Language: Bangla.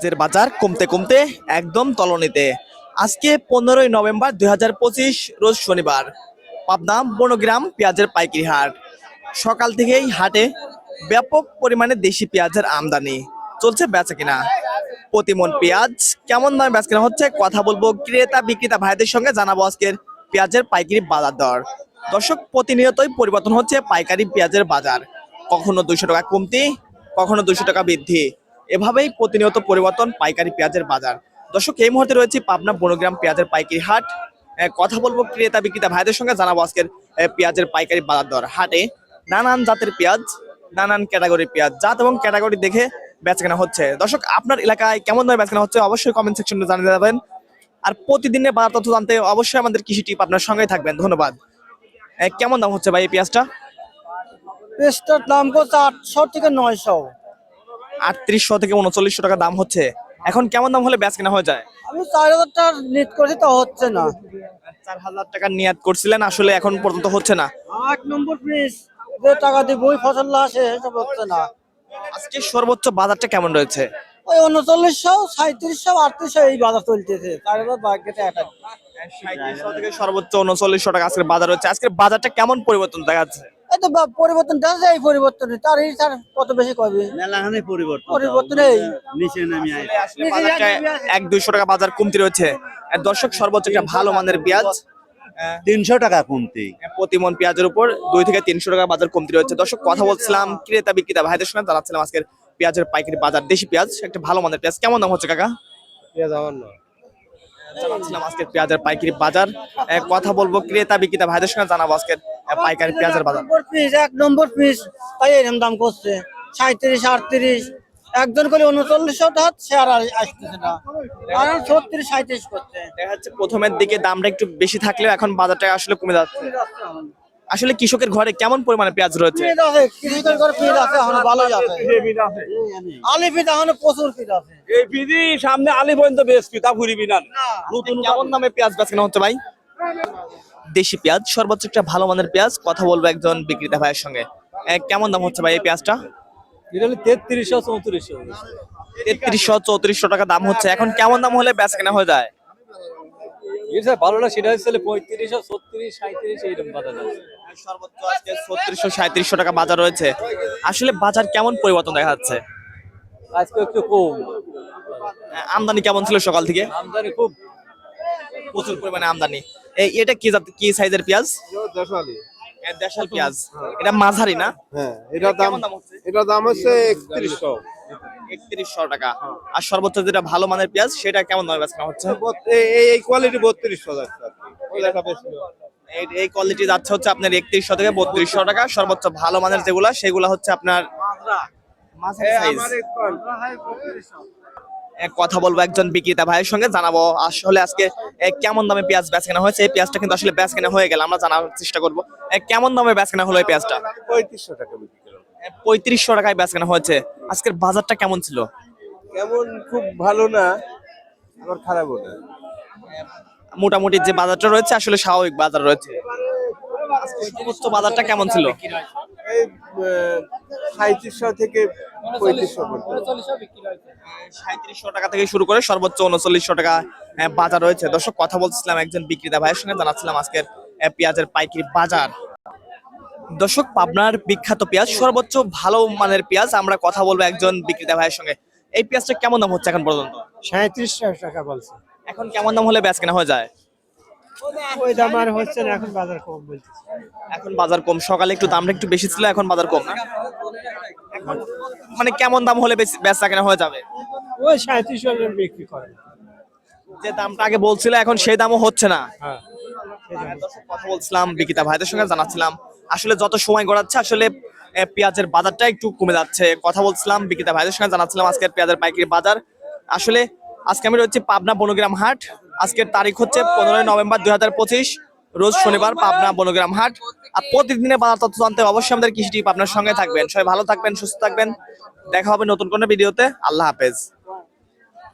পেঁয়াজের বাজার কমতে কমতে একদম তলনিতে। আজকে পনেরোই নভেম্বর দুই হাজার পঁচিশ, রোজ শনিবার। পাবনা বনগ্রাম পেঁয়াজের পাইকারি হাট সকাল থেকেই হাটে ব্যাপক পরিমাণে দেশি পেঁয়াজের আমদানি। চলছে বেচা কিনা। প্রতিমন পেঁয়াজ, কেমন দামে বেচা কিনা হচ্ছে কথা বলব ক্রেতা বিক্রেতা ভাইদের সঙ্গে জানাব আজকের পেঁয়াজের পাইকারি বাজার দর। দর্শক, প্রতিনিয়তই পরিবর্তন হচ্ছে পাইকারি পেঁয়াজের বাজার। কখনো দুইশো টাকা কমতি, কখনো দুইশো টাকা বৃদ্ধি। এভাবেই প্রতিনিয়ত পরিবর্তন পাইকারি পেঁয়াজের বাজার। দর্শক, এই মুহূর্তে রয়েছে পাবনা বনগ্রাম পেঁয়াজের পাইকারি হাট। কথা বলব ক্রেতা বিক্রেতা ভাইদের সঙ্গে, জানাব আজকের পেঁয়াজের পাইকারি বাজার দর। হাটে নানান জাতের পেঁয়াজ, নানান ক্যাটাগরি পেঁয়াজ, জাত এবং ক্যাটাগরি দেখে বেচাকেনা হচ্ছে। দর্শক, আপনার এলাকায় কেমন দামে বেচাকেনা হচ্ছে অবশ্যই কমেন্ট সেকশনে জানিয়ে যাবেন আর প্রতিদিনের বাজার তথ্য জানতে অবশ্যই আমাদের কৃষি টিপ আপনার সঙ্গে থাকবেন। ধন্যবাদ। কেমন দাম হচ্ছে ভাই এই পেঁয়াজটা? পেঁয়াজটার দাম করছে আটশো থেকে নয়শো। আটত্রিশশো থেকে উনচল্লিশশো টাকা দাম হচ্ছে। এখন কেমন দাম হলে বেচ কেনা হয়ে যায়? আমি চার হাজার টাকা নিট করছি তা হচ্ছে না। চার হাজার টাকা নিয়াত করছিলেন আসলে এখন পর্যন্ত হচ্ছে না। এক নম্বর পিস যে টাকা দিয়ে বই ফসল আসে সেসব হচ্ছে না। আজকে সর্বোচ্চ বাজারটা কেমন রয়েছে? ওই উনচল্লিশশো সাঁত্রিশশো আটত্রিশশো এই বাজার চলতেছে। চার হাজার বাগেটে একটা থেকে সর্বোচ্চ উনচল্লিশশো টাকা আজকের বাজার রয়েছে। আজকের বাজারটা কেমন পরিবর্তন দেখা যাচ্ছে? এই তো বা- পরিবর্তন দেখা যায় এই পরিবর্তন তার স্যার কত বেশি কবে মেলাখানে পরিবর্তন পরিবর্তন এই নিচে নামি আয়। আসলে বাজারটা এক দুইশো টাকা বাজার কমতি রয়েছে। দর্শক সর্বোচ্চ একটা ভালো মানের পেঁয়াজ তিনশো টাকা কমতি। প্রতিমন পেঁয়াজের উপর দুই থেকে তিনশো টাকা বাজার কমতি রয়েছে। দর্শক কথা বলছিলাম ক্রেতা বিক্রেতা ভাইদের সঙ্গে জানাচ্ছিলাম আজকের পেঁয়াজের পাইকারি বাজার। দেশি পেঁয়াজ একটা ভালো মানের পেঁয়াজ। কেমন দাম হচ্ছে কাকা? জানাচ্ছিলাম আজকের পেঁয়াজের পাইকারি বাজার। কথা বলব ক্রেতা বিক্রেতা ভাইদের সঙ্গে জানাব আজকের পাইকারি পেঁয়াজের বাজার। নম্বর পিস এক নম্বর পিস তাই এরকম দাম করছে। সাঁত্রিশ আটত্রিশ একজন করে উনচল্লিশশো টাকা আর আসতেছে না। কারণ ছত্রিশ সাঁত্রিশ করছে। দেখা যাচ্ছে প্রথমের দিকে দামটা একটু বেশি থাকলেও এখন বাজারটা আসলে কমে যাচ্ছে। আসলে কৃষকের ঘরে কেমন পরিমাণে পেঁয়াজ রয়েছে? কৃষকের ঘরে পিস আছে এখন ভালোই আছে। আলি এখন প্রচুর আছে। এই সামনে আলি পর্যন্ত বেসবি তা ঘুরিবি না। নতুন কেমন দামে পেঁয়াজ বেচকেনা হচ্ছে ভাই? দেশি পেঁয়াজ সর্বোচ্চ একটা ভালো মানের পেঁয়াজ কথা বলব একজন বিক্রেতা ভাইয়ের সঙ্গে। কেমন দাম হচ্ছে ভাই এই পেঁয়াজটা? তেত্রিশশো চৌত্রিশশো। তেত্রিশশো চৌত্রিশশো টাকা দাম হচ্ছে। এখন কেমন দাম হলে বেচা কেনা হয়ে যায়? ভালো না সেটা হচ্ছে পঁয়ত্রিশশো ছত্রিশ সাঁত্রিশ এইরকম বাজার আছে। সর্বোচ্চ আজকে ছত্রিশশো সাঁত্রিশশো টাকা বাজার রয়েছে। আসলে বাজার কেমন পরিবর্তন দেখা যাচ্ছে? আজকে একটু কম। আমদানি কেমন ছিল সকাল থেকে? আমদানি খুব প্রচুর পরিমাণে আমদানি। এটা কি কি সাইজের পেঁয়াজ? এ, দেশাল। পেঁয়াজ। এটা মাঝারি না? হ্যাঁ এটার দাম হচ্ছে? একত্রিশশো। একত্রিশশো টাকা। আর সর্বোচ্চ যেটা ভালো মানের পেঁয়াজ সেটা কেমন দামে বেচা হচ্ছে? এই কোয়ালিটি বত্রিশশো। এই- কোয়ালিটি যাচ্ছে হচ্ছে আপনার একত্রিশশো থেকে বত্রিশশো টাকা। সর্বোচ্চ ভালো মানের যেগুলা সেগুলা হচ্ছে আপনার এক কথা বলব একজন বিক্রেতা ভাইয়ের সঙ্গে। জানাব আসলে আজকে কেমন দামে পেঁয়াজ বেচ কেনা হয়েছে? এই পেঁয়াজটা কিন্তু আসলে বেচ কেনা হয়ে গেল আমরা জানার চেষ্টা করব। কেমন দামে বেচ কেনা হলো এই পেঁয়াজটা? পঁয়ত্রিশশো টাকা পঁয়ত্রিশশো টাকায় বেচ কেনা হয়েছে। আজকের বাজারটা কেমন ছিল? কেমন খুব ভালো না আবার খারাপও না। মোটামুটি যে বাজারটা রয়েছে আসলে স্বাভাবিক বাজার রয়েছে। সমস্ত বাজারটা কেমন ছিল? এই সাঁত্রিশশো থেকে পঁয়ত্রিশশো সাঁত্রিশশো টাকা থেকে শুরু করে সর্বোচ্চ উনচল্লিশশো টাকা বাজার রয়েছে। দর্শক কথা বলছিলাম একজন বিক্রেতা ভাইয়ের সঙ্গে জানাচ্ছিলাম আজকের পেঁয়াজের পাইকারি বাজার। দর্শক পাবনার বিখ্যাত পেঁয়াজ সর্বোচ্চ ভালো মানের পেঁয়াজ আমরা কথা বলব একজন বিক্রেতা ভাইয়ের সঙ্গে। এই পেঁয়াজটা কেমন দাম হচ্ছে এখন পর্যন্ত? সাঁত্রিশ টাকা বলছে। এখন কেমন দাম হলে বেচ কেনা হয়ে যায়? ওই দাম আর হচ্ছে না এখন বাজার কম বলছে এখন বাজার কম সকালে একটু দামটা একটু বেশি ছিল এখন বাজার কম না? মানে কেমন দাম হলে বেচ- বেচা কেনা হয়ে যাবে? ওই সাঁত্রিশ বিক্রি করে। যে দামটা আগে বলছিল এখন সেই দামও হচ্ছে না। হ্যাঁ কথা বলছিলাম বিকিতা ভাইদের সঙ্গে জানাচ্ছিলাম আসলে যত সময় গড়াচ্ছে আসলে পেঁয়াজের বাজারটা একটু কমে যাচ্ছে। কথা বলছিলাম বিকিতা ভাইদের সঙ্গে জানাচ্ছিলাম আজকের পেঁয়াজের পাইকারি বাজার। আসলে আজকে আমি রয়েছি পাবনা বনগ্রাম হাট। আজকের তারিখ হচ্ছে পনেরোই নভেম্বর দুই হাজার পঁচিশ, রোজ শনিবার পাবনা বনগ্রাম হাট। আর প্রতিদিনের বাজার তথ্য জানতে অবশ্যই আমাদের কৃষি টিপ আপনার সঙ্গে থাকবেন। সবাই ভালো থাকবেন, সুস্থ থাকবেন। দেখা হবে নতুন কোনো ভিডিওতে। আল্লাহ হাফেজ।